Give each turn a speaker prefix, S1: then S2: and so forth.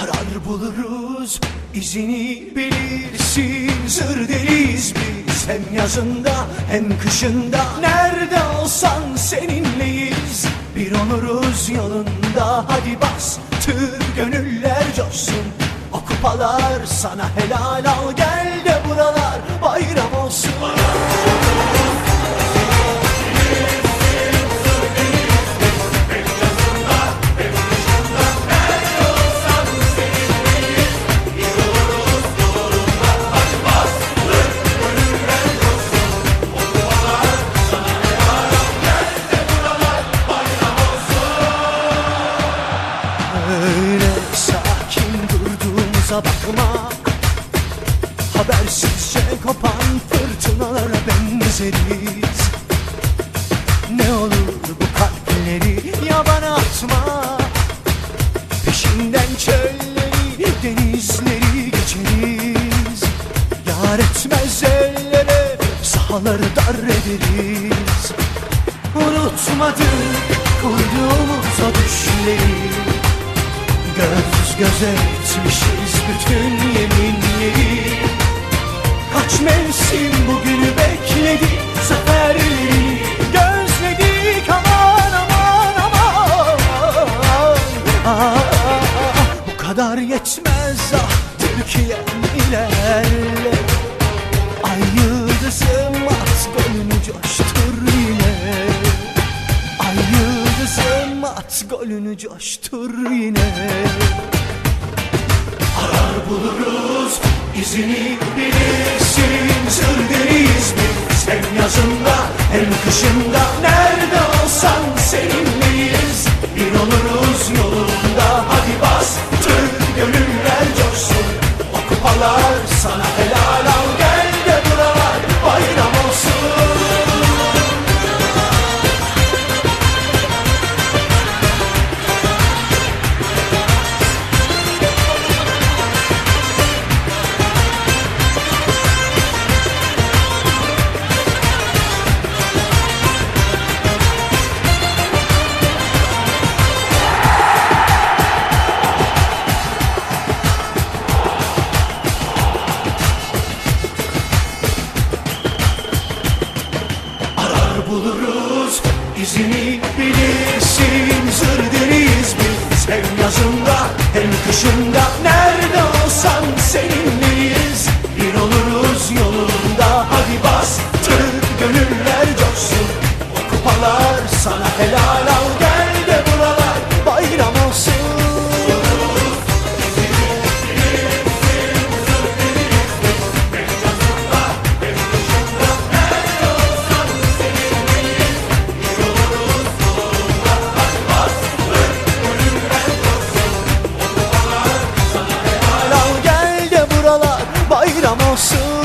S1: Arar buluruz izini bilirsin. Zır deliyiz biz hem yazında hem kışında. Nerede olsan seninleyiz Bir oluruz yolunda. Hadi bas Tır gönüller coşsun. O kupalar sana helal al Gel de buralar bayram bakma. Habersizce kopan fırtınalara benzeriz. Ne olur bu kalpleri yabana atma. Peşinden çölleri denizleri geçeriz. Yar etmez ellere sahaları dar ederiz. Unutmadık kurduğumuz o düşleri Göz göze etmişiz bütün yeminleri. Kaç mevsim bugünü bekledik Zaferleri gözledik aman aman aman. Bu kadar yetmez ah Türkiye'm ilerle. Ay yıldızım at golünü coştur yine. Ay yıldızım at golünü coştur yine izini bilirsin Sır deriz biz. Hem yazında hem kışında. Nerede olsan seninleyiz. Bir oluruz yolunda izini bilirsin Zır deriz biz. Hem yazında hem kışında. Nerede olsan seninleyiz Bir oluruz yolunda. Hadi bas Al gel de buralar bayram olsun